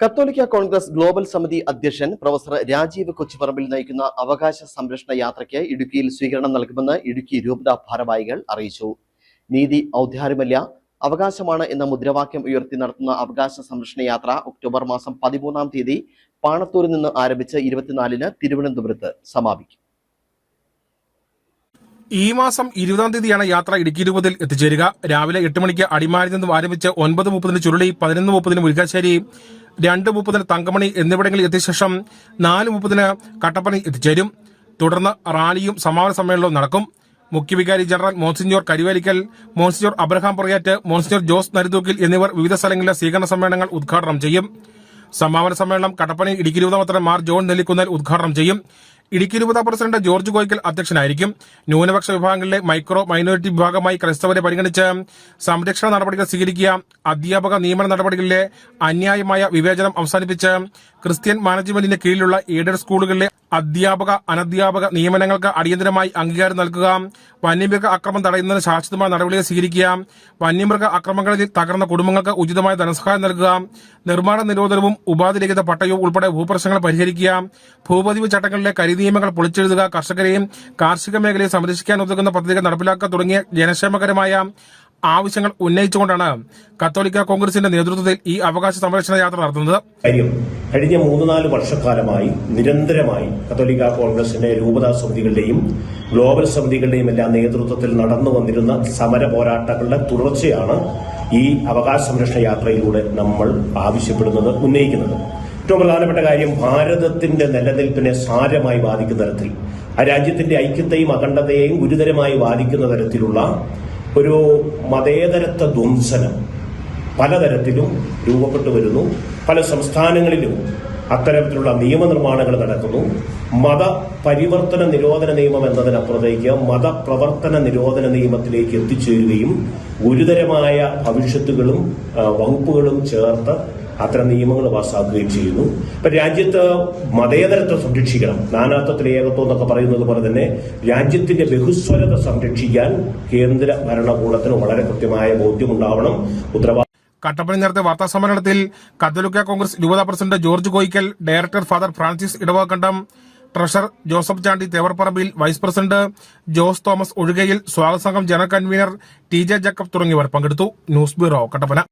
കത്തോലിക്ക കോൺഗ്രസ് ഗ്ലോബൽ സമിതി അധ്യക്ഷൻ പ്രൊഫസർ രാജീവ് കൊച്ചുപറമ്പിൽ നയിക്കുന്ന അവകാശ സംരക്ഷണ യാത്രയ്ക്ക് ഇടുക്കിയിൽ സ്വീകരണം നൽകുമെന്ന് ഇടുക്കി രൂപത ഭാരവാഹികൾ അറിയിച്ചു. നീതി ഔദ്യാരമല്ല അവകാശമാണ് എന്ന മുദ്രാവാക്യം ഉയർത്തി നടത്തുന്ന അവകാശ സംരക്ഷണ യാത്ര ഒക്ടോബർ മാസം പതിമൂന്നാം തീയതി പാണത്തൂരിൽ നിന്ന് ആരംഭിച്ച് ഇരുപത്തിനാലിന് തിരുവനന്തപുരത്ത് സമാപിക്കും. ഈ മാസം ഇരുപതാം തീയതിയാണ് യാത്ര ഇടുക്കി രൂപത്തിൽ എത്തിച്ചേരുക. രാവിലെ എട്ട് മണിക്ക് അടിമാലിൽ നിന്നും ആരംഭിച്ച് ഒൻപത് മുപ്പതിന് ചുരുളി പതിനൊന്ന് മുപ്പതിന് മുരിക്കാശ്ശേരി രണ്ട് മുപ്പതിന് തങ്കമണി എന്നിവിടങ്ങളിൽ എത്തിയ ശേഷം നാല് മുപ്പതിന് കട്ടപ്പണി എത്തിച്ചേരും. തുടർന്ന് റാലിയും സമാപന സമ്മേളനവും നടക്കും. മുഖ്യവികാരി general Monsignor Karivelikkal Monsignor Abraham Purayattu Monsignor Jose Naruthookkil എന്നിവർ വിവിധ സ്ഥലങ്ങളിലെ സ്വീകരണ സമ്മേളനങ്ങൾ ഉദ്ഘാടനം ചെയ്യും. സമാപന സമ്മേളനം കട്ടപ്പണി ഇടുക്കി രൂപത മന്ത്രി മാർ ജോൺ നെല്ലിക്കുന്നൽ ഉദ്ഘാടനം ചെയ്യും. ഇടുക്കി രൂപത പ്രസിഡന്റ് ജോർജ് ഗോയ്ക്കൽ അധ്യക്ഷനായിരിക്കും. ന്യൂനപക്ഷ വിഭാഗങ്ങളിലെ മൈക്രോ മൈനോറിറ്റി വിഭാഗമായി ക്രൈസ്തവരെ പരിഗണിച്ച് സംരക്ഷണ നടപടികൾ സ്വീകരിക്കുക അധ്യാപക നിയമന നടപടികളിലെ അന്യായമായ വിവേചനം അവസാനിപ്പിച്ച് ക്രിസ്ത്യൻ മാനേജ്മെന്റിന്റെ കീഴിലുള്ള എയ്ഡഡ് സ്കൂളുകളിലെ അധ്യാപക അനധ്യാപക നിയമനങ്ങൾക്ക് അടിയന്തരമായി അംഗീകാരം നൽകുക. വന്യമൃഗ അക്രമം തടയുന്നതിന് ശാശ്വതമായ നടപടികൾ സ്വീകരിക്കുക. വന്യമൃഗ അക്രമങ്ങളിൽ തകർന്ന കുടുംബങ്ങൾക്ക് ഉചിതമായ ധനസഹായം നൽകുക. നിർമ്മാണ നിരോധനവും ഉപാധിരഹിത പട്ടയവും ഉൾപ്പെടെ ഭൂപ്രശ്നങ്ങൾ പരിഹരിക്കുക. ഭൂപതിവ് ചട്ടങ്ങളിലെ കരിനിയമങ്ങൾ പൊളിച്ചെഴുതുക. കർഷകരെയും കാർഷിക മേഖലയെ സംരക്ഷിക്കാൻ ഉതകുന്ന പദ്ധതികൾ നടപ്പിലാക്കുക തുടങ്ങിയ ജനക്ഷേമകരമായ ആവശ്യങ്ങൾ ഉന്നയിച്ചുകൊണ്ടാണ് കത്തോലിക്ക കോൺഗ്രസിന്റെ നേതൃത്വത്തിൽ ഈ അവകാശ സംരക്ഷണ യാത്ര നടത്തുന്നത്. കാര്യം കഴിഞ്ഞ മൂന്ന് നാല് വർഷക്കാലമായി നിരന്തരമായി കത്തോലിക്ക കോൺഗ്രസിന്റെ രൂപതാ സമിതികളുടെയും ഗ്ലോബൽ സമിതികളുടെയും എല്ലാം നേതൃത്വത്തിൽ നടന്നു വന്നിരുന്ന സമര പോരാട്ടങ്ങളുടെ തുടർച്ചയാണ് ഈ അവകാശ സംരക്ഷണ യാത്രയിലൂടെ നമ്മൾ ആവശ്യപ്പെടുന്നത് ഉന്നയിക്കുന്നത്. ഏറ്റവും പ്രധാനപ്പെട്ട കാര്യം ഭാരതത്തിന്റെ നിലനിൽപ്പിനെ സാരമായി ബാധിക്കുന്ന തരത്തിൽ ആ രാജ്യത്തിന്റെ ഐക്യത്തെയും അഖണ്ഡതയെയും ഗുരുതരമായി ബാധിക്കുന്ന തരത്തിലുള്ള ഒരു മതേതരത്വ ധ്വംസനം പലതരത്തിലും രൂപപ്പെട്ടു വരുന്നു. പല സംസ്ഥാനങ്ങളിലും അത്തരത്തിലുള്ള നിയമനിർമ്മാണങ്ങൾ നടക്കുന്നു. മത പരിവർത്തന നിരോധന നിയമം എന്നതിനപ്പുറത്തേക്ക് മതപ്രവർത്തന നിരോധന നിയമത്തിലേക്ക് എത്തിച്ചേരുകയും ഗുരുതരമായ ഭവിഷ്യത്തുകളും വകുപ്പുകളും ചേർത്ത് അത്തരം നിയമങ്ങൾ പാസ്സാക്കുകയും ചെയ്യുന്നു. ഇപ്പൊ രാജ്യത്ത് മതേതരത്വം സംരക്ഷിക്കണം. നാനാത്വത്തിൽ ഏകത്വം എന്നൊക്കെ പറയുന്നത് പോലെ തന്നെ രാജ്യത്തിന്റെ ബഹുസ്വരത സംരക്ഷിക്കാൻ കേന്ദ്ര ഭരണകൂടത്തിന് വളരെ കൃത്യമായ ബോധ്യമുണ്ടാവണം. ഉത്തരവാദിത്വം കട്ടപ്പന നേരത്തെ വാർത്താ സമ്മേളനത്തിൽ കത്തോലിക്ക കോൺഗ്രസ് രൂപതാ president George Koyikkal director father Francis Edavakkandam treasurer Joseph Chandy Thevarparambil vice president Jose Thomas Ozhukayil സ്വാഗത സംഘം general convener T J Jacob തുടങ്ങിയവർ പങ്കെടുത്തു. News bureau Kattappana.